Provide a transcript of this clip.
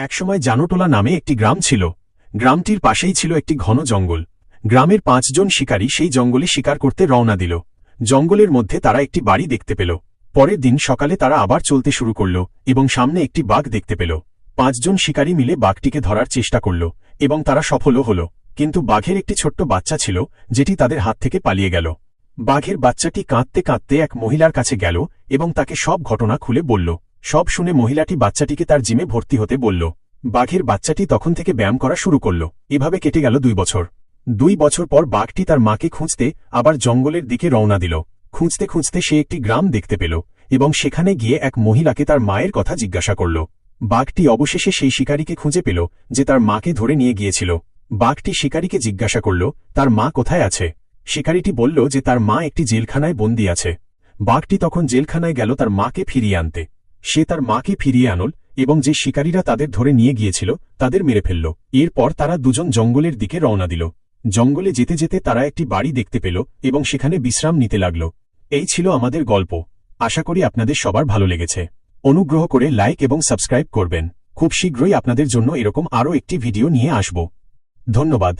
একসময় জানোটোলা নামে একটি গ্রাম ছিল। গ্রামটির পাশেই ছিল একটি ঘন জঙ্গল। গ্রামের পাঁচজন শিকারী সেই জঙ্গলে শিকার করতে রওনা দিল। জঙ্গলের মধ্যে তারা একটি বাড়ি দেখতে পেল। পরের দিন সকালে তারা আবার চলতে শুরু করল এবং সামনে একটি বাঘ দেখতে পেল। পাঁচজন শিকারী মিলে বাঘটিকে ধরার চেষ্টা করল এবং তারা সফলও হল। কিন্তু বাঘের একটি ছোট্ট বাচ্চা ছিল, যেটি তাদের হাত থেকে পালিয়ে গেল। বাঘের বাচ্চাটি কাঁদতে কাঁদতে এক মহিলার কাছে গেল এবং তাকে সব ঘটনা খুলে বলল সব শুনে মহিলাটি বাচ্চাটিকে তার জিমে ভর্তি হতে বলল, বাঘের বাচ্চাটি তখন থেকে ব্যায়াম করা শুরু করল। এভাবে কেটে গেল দুই বছর। দুই বছর পর বাঘটি তার মাকে খুঁজতে আবার জঙ্গলের দিকে রওনা দিল। খুঁজতে খুঁজতে সে একটি গ্রাম দেখতে পেল এবং সেখানে গিয়ে এক মহিলাকে তার মায়ের কথা জিজ্ঞাসা করল। বাঘটি অবশেষে সেই শিকারীকে খুঁজে পেল যে তার মাকে ধরে নিয়ে গিয়েছিল। বাঘটি শিকারীকে জিজ্ঞাসা করল, তার মা কোথায় আছে? শিকারীটি বলল যে তার মা একটি জেলখানায় বন্দী আছে। বাঘটি তখন জেলখানায় গেল তার মাকে ফিরিয়ে আনতে। সে তার মাকে ফিরিয়ে আনল এবং যে শিকারীরা তাদের ধরে নিয়ে গিয়েছিল, তাদের মেরে ফেলল। এরপর তারা দুজন জঙ্গলের দিকে রওনা দিল। জঙ্গলে যেতে যেতে তারা একটি বাড়ি দেখতে পেল এবং সেখানে বিশ্রাম নিতে লাগল। এই ছিল আমাদের গল্প। আশা করি আপনাদের সবার ভালো লেগেছে। অনুগ্রহ করে লাইক এবং সাবস্ক্রাইব করবেন। খুব শীঘ্রই আপনাদের জন্য এরকম আরও একটি ভিডিও নিয়ে আসব। ধন্যবাদ।